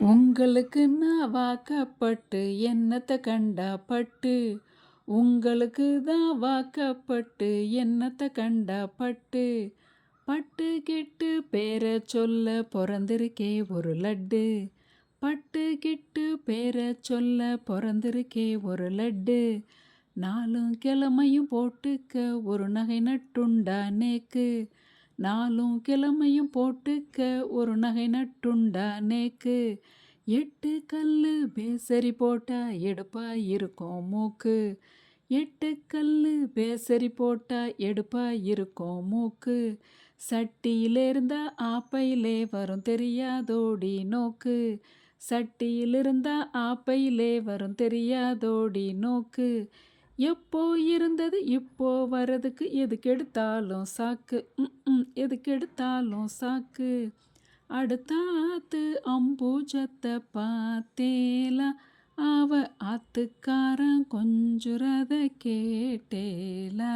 உங்களுக்கு நான் வாக்கப்பட்டு என்னத்தை கண்டா பட்டு உங்களுக்கு தான் வாக்கப்பட்டு என்னத்தை கண்டா பட்டு பட்டு கெட்டு பேரை சொல்ல பிறந்திருக்கே ஒரு லட்டு. பட்டு கெட்டு பேரை சொல்ல பிறந்திருக்கே ஒரு லட்டு. நாலும் கிழமையும் போட்டுக்க ஒரு நகை நட்டுண்டா நேக்கு. நாலும் கிழமையும் போட்டுக்க ஒரு நகை நட்டுண்டா நேக்கு? எட்டு கல்லு பேசரி போட்டா எடுப்பா இருக்கும் மூக்கு. எட்டு கல்லு பேசரி போட்டா எடுப்பா இருக்கும் மூக்கு. சட்டியிலிருந்தா ஆப்பையிலே வரும் தெரியாதோடி நோக்கு. சட்டியிலிருந்தா ஆப்பையிலே வரும் தெரியாதோடி நோக்கு. எப்போ இருந்தது இப்போ வரதுக்கு எதுக்கெடுத்தாலும் சாக்கு. ம் எதுக்கெடுத்தாலும் சாக்கு. அடுத்தாத்து அம்பூஜத்தை பார்த்தேலா. அவ ஆத்துக்காரன் கொஞ்சுறத கேட்டேலா.